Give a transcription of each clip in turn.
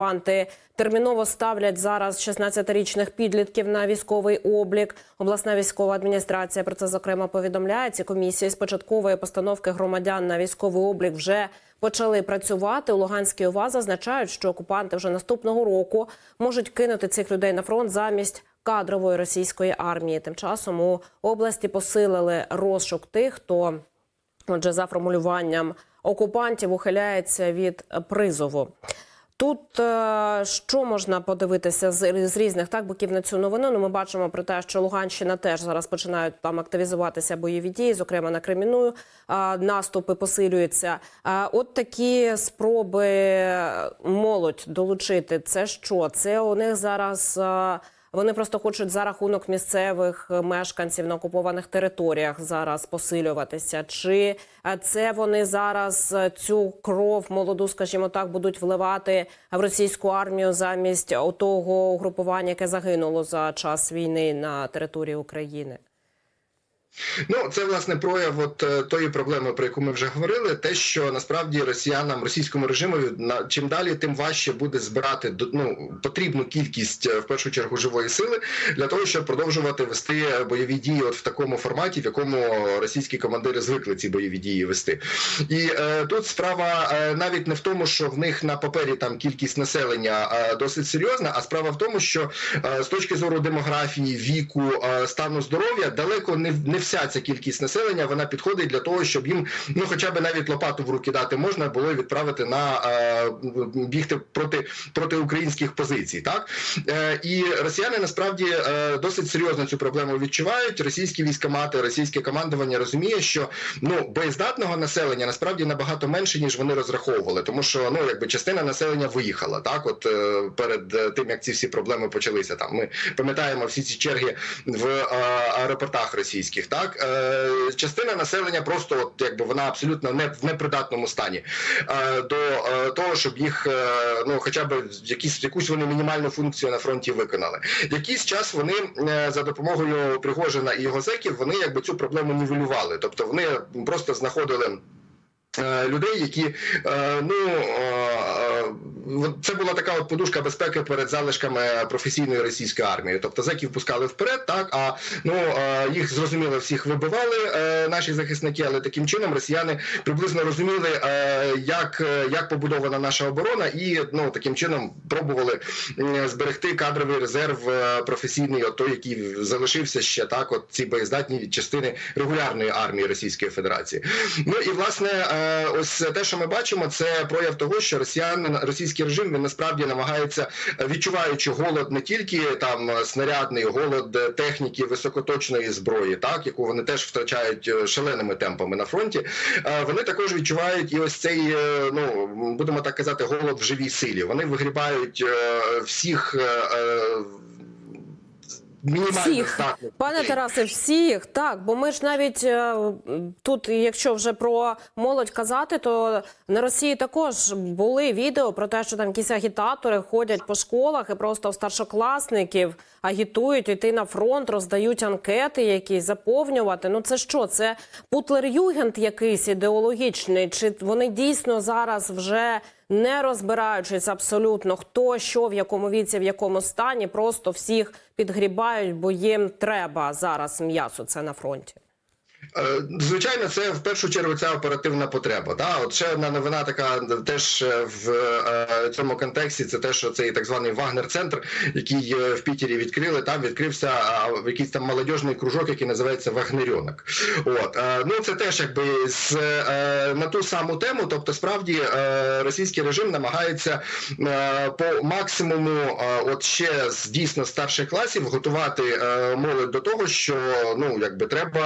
Окупанти терміново ставлять зараз 16-річних підлітків на військовий облік. Обласна військова адміністрація про це зокрема повідомляє. Ці комісії з початкової постановки громадян на військовий облік вже почали працювати. У Луганській ОВА зазначають, що окупанти вже наступного року можуть кинути цих людей на фронт замість кадрової російської армії. Тим часом у області посилили розшук тих, хто отже за формулюванням окупантів ухиляється від призову. Тут е, що можна подивитися з, різних так боків на цю новину? Ну, ми бачимо про те, що Луганщина теж зараз починають там активізуватися бойові дії, зокрема на Креміную. Е, наступи посилюються. Е, от такі спроби молодь долучити. Це що? Це у них зараз. Е, вони просто хочуть за рахунок місцевих мешканців на окупованих територіях зараз посилюватися. Чи е, це вони зараз е, цю кров молоду, скажімо так, будуть вливати в російську армію замість того угрупування, яке загинуло за час війни на території України? Ну, це власне прояв от е, тої проблеми, про яку ми вже говорили, те, що насправді росіянам, російському режиму на чим далі, тим важче буде збирати ну, потрібну кількість е, в першу чергу живої сили для того, щоб продовжувати вести бойові дії, от в такому форматі, в якому російські командири звикли ці бойові дії вести. І е, тут справа е, навіть не в тому, що в них на папері там кількість населення е, досить серйозна, а справа в тому, що е, з точки зору демографії, віку, е, стану здоров'я далеко не, не вся ця кількість населення вона підходить для того, щоб їм ну хоча б навіть лопату в руки дати можна було відправити на е, бігти проти проти українських позицій. Так е, і росіяни насправді е, досить серйозно цю проблему відчувають. Російські військомати, російське командування розуміє, що ну боєздатного населення насправді набагато менше ніж вони розраховували, тому що ну якби частина населення виїхала. Так, от е, перед е, тим як ці всі проблеми почалися, там ми пам'ятаємо всі ці черги в е, аеропортах російських. Так е, частина населення просто от якби вона абсолютно не в непридатному стані е, до е, того, щоб їх е, ну хоча б якісь якусь вони мінімальну функцію на фронті виконали. Якийсь час вони е, за допомогою Пригожина і його зеків вони якби цю проблему нівелювали, тобто вони просто знаходили. е, Людей, які е, ну е, це була така от подушка безпеки перед залишками професійної російської армії. Тобто зеків пускали вперед, так а ну їх зрозуміло всіх вибивали е, наші захисники, але таким чином росіяни приблизно розуміли, е, як, е, як побудована наша оборона, і ну таким чином пробували зберегти кадровий резерв професійний, от той, який залишився ще так. От ці боєздатні частини регулярної армії Російської Федерації. Ну і власне, ось те, що ми бачимо, це прояв того, що росіяни російський режим він насправді намагається, е, відчуваючи голод не тільки там е, снарядний, голод е, техніки високоточної зброї, так яку вони теж втрачають шаленими темпами на фронті. Вони також відчувають і ось цей, ну будемо так казати, голод в живій силі. Вони вигрібають всіх. Всіх. Пане. Тарасе, всіх так, бо ми ж навіть е, тут, якщо вже про молодь казати, то на Росії також були відео про те, що там якісь агітатори ходять по школах і просто старшокласників агітують йти на фронт, роздають анкети, якісь заповнювати. Ну це що? Це путлер-югент якийсь ідеологічний? Чи вони дійсно зараз вже не розбираючись абсолютно хто що в якому віці, в якому стані, просто всіх підгрібають, бо їм треба зараз м'ясо це на фронті. Е, Звичайно, це в першу чергу ця оперативна потреба. Та от ще одна новина, така теж е, в е, цьому контексті. Це те, що цей так званий Вагнер-центр, який в Пітері відкрили, там відкрився якийсь там молодіжний кружок, який називається Вагнерьонок. От ну це теж якби з на ту саму тему. Тобто, справді російський режим намагається по максимуму, от ще з дійсно старших класів, готувати молодь до того, що ну якби треба.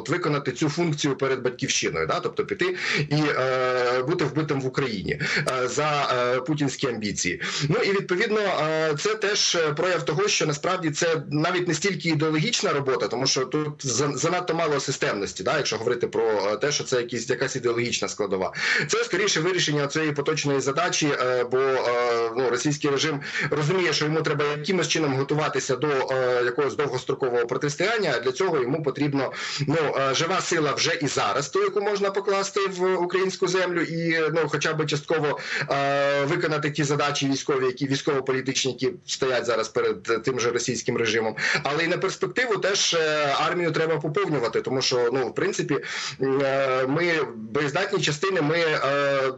Е, От виконати цю функцію перед батьківщиною, да, тобто піти і е, бути вбитим в Україні е, за е, путінські амбіції. Ну і відповідно е, це теж прояв того, що насправді це навіть не стільки ідеологічна робота, тому що тут занадто мало системності, да, якщо говорити про е, те, що це якісь якась ідеологічна складова. Це скоріше вирішення цієї поточної задачі, е, бо е, ну російський режим розуміє, що йому треба якимось чином готуватися до е, якогось довгострокового протистояння. Для цього йому потрібно ну е, жива сила вже і зараз, ту, яку можна покласти в українську землю, і ну, хоча б частково е, виконати ті задачі військові, які військово-політичні, які стоять зараз перед тим же російським режимом. Але і на перспективу теж е, армію треба поповнювати, тому що ну в принципі е, ми боєздатні частини. Ми е,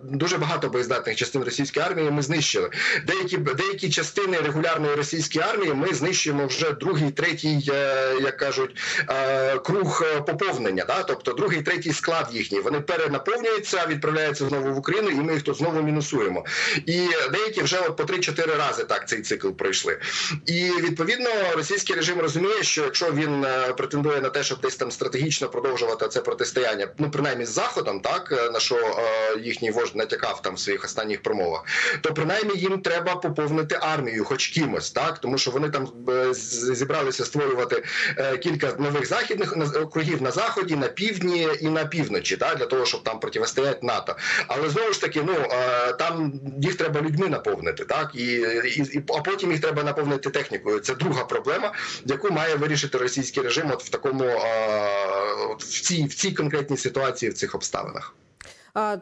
дуже багато боєздатних частин російської армії ми знищили. Деякі деякі частини регулярної російської армії ми знищуємо вже другий, третій, е, як кажуть, е, круг е, поповнення. Да? Тобто другий, третій склад їхній. Вони перенаповнюються, відправляються знову в Україну, і ми їх тут знову мінусуємо. І деякі вже от по 3-4 рази так цей цикл пройшли. І відповідно російський режим розуміє, що якщо він е, претендує на те, щоб десь там стратегічно продовжувати це протистояння, ну принаймні з заходом, так е, на що е, їхній вождь натякав там в своїх останніх промовах, то принаймні їм треба поповнити армію, хоч кимось, так тому що вони там е, зібралися створювати кілька нових західних округів на заході, на півдні і на півночі, так для того, щоб там протистояти НАТО. Але знову ж таки, ну е, там їх треба людьми наповнити, так і, і, а потім їх треба наповнити технікою. Це друга проблема, яку має вирішити російський режим, от в такому е, в цій в цій конкретній ситуації, в цих обставинах.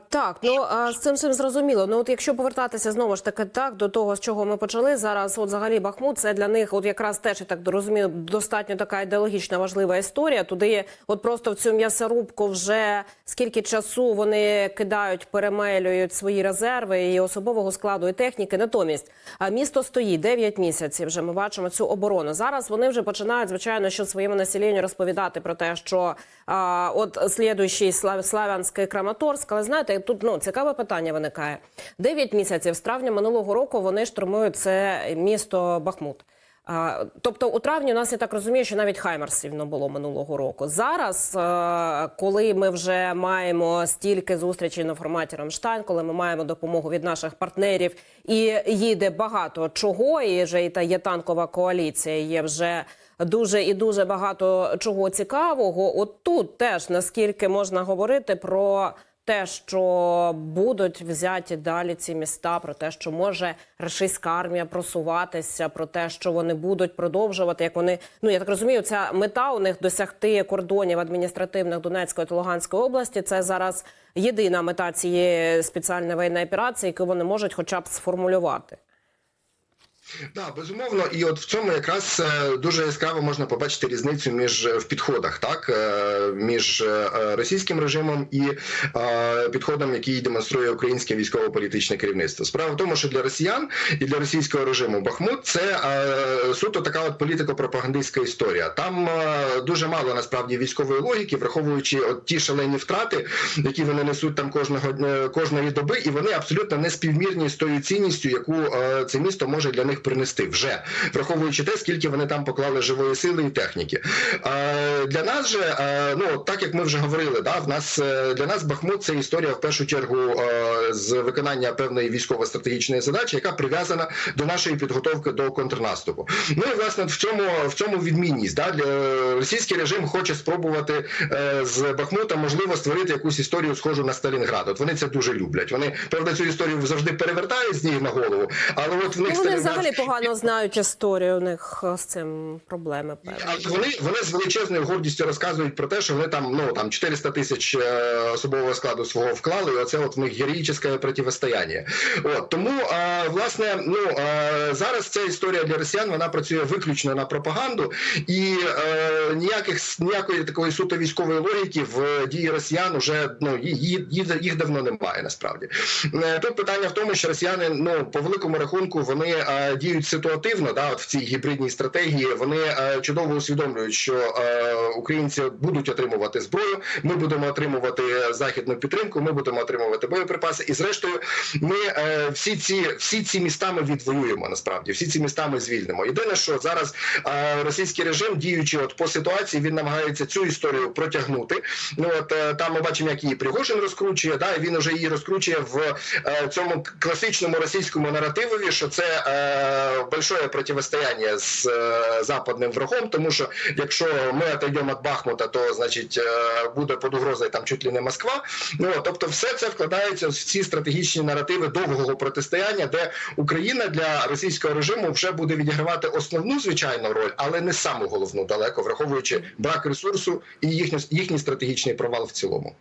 Так, ну з цим всім зрозуміло. Ну от якщо повертатися знову ж таки так до того, з чого ми почали зараз, от взагалі Бахмут, це для них, от якраз теж я так розумію, достатньо така ідеологічна важлива історія. Туди, от просто в цю м'ясорубку, вже скільки часу вони кидають, перемелюють свої резерви і особового складу і техніки. Натомість а місто стоїть 9 місяців. Вже ми бачимо цю оборону. Зараз вони вже починають звичайно, що своєму населенню розповідати про те, що а, от слідуючий Слав... Славянський Краматорськ. Знаєте, тут ну цікаве питання виникає. Дев'ять місяців з травня минулого року вони штурмують це місто Бахмут. А, тобто у травні у нас я так розумію, що навіть Хаймарсів не було минулого року. Зараз, е, коли ми вже маємо стільки зустрічей на форматі Рамштайн, коли ми маємо допомогу від наших партнерів, і їде багато чого, і вже і та є танкова коаліція, є вже дуже і дуже багато чого цікавого. От тут теж наскільки можна говорити про те, що будуть взяті далі ці міста, про те, що може рашистська армія просуватися, про те, що вони будуть продовжувати, як вони ну я так розумію, ця мета у них досягти кордонів адміністративних Донецької та Луганської області. Це зараз єдина мета цієї спеціальної воєнної операції, яку вони можуть, хоча б сформулювати. Да, безумовно, і от в цьому якраз е, дуже яскраво можна побачити різницю між е, в підходах, так е, між російським режимом і підходом, який демонструє українське військово-політичне керівництво. Справа в тому, що для росіян і для російського режиму Бахмут це суто така от політико-пропагандистська історія. Там дуже мало насправді військової логіки, враховуючи от ті шалені втрати, які вони несуть там кожного кожної доби, і вони абсолютно не співмірні з тою цінністю, яку це місто може для них принести вже враховуючи те, скільки вони там поклали живої сили і техніки. Е, для нас же, е, ну так як ми вже говорили, да, в нас е, для нас Бахмут це історія в першу чергу е, з виконання певної військово-стратегічної задачі, яка прив'язана до нашої підготовки до контрнаступу. Ну і власне в цьому в цьому відмінність. Да, для російський режим хоче спробувати е, з Бахмута можливо створити якусь історію схожу на Сталінград. От вони це дуже люблять. Вони правда цю історію завжди перевертають з ніг на голову, але от в них Ну, Сталінград взагалі погано знають історію. У них е, з цим проблеми певні. Вони, вони з величезною гордістю розказують про те, що вони там ну там 400 тисяч е, особового складу свого вклали, і оце от в них героїчне протистояння. От тому е, власне, ну е, зараз ця історія для росіян вона працює виключно на пропаганду, і е, ніяких ніякої такої суто військової логіки в дії росіян уже ну її, їх давно немає. Насправді тут питання в тому, що росіяни ну по великому рахунку вони діють ситуативно, да, от в цій гібридній стратегії. Вони е, чудово усвідомлюють, що е, українці будуть отримувати зброю. Ми будемо отримувати західну підтримку. Ми будемо отримувати боєприпаси. І зрештою, ми е, всі ці всі ці міста ми відвоюємо. Насправді всі ці міста ми звільнимо. Єдине, що зараз російський режим, діючи от по ситуації, він намагається цю історію протягнути. Ну от там ми бачимо, як її Пригожин розкручує. Да, і він уже її розкручує в цьому класичному російському наративові, що це большое противостояние з е, западним врагом, тому що якщо ми отойдемо від Бахмута, то значить е, буде під угрозою там чуть ли не Москва. Ну тобто, все це вкладається в ці стратегічні наративи довгого протистояння, де Україна для російського режиму вже буде відігравати основну звичайну роль, але не саму головну далеко, враховуючи брак ресурсу і їхню їхній стратегічний провал в цілому.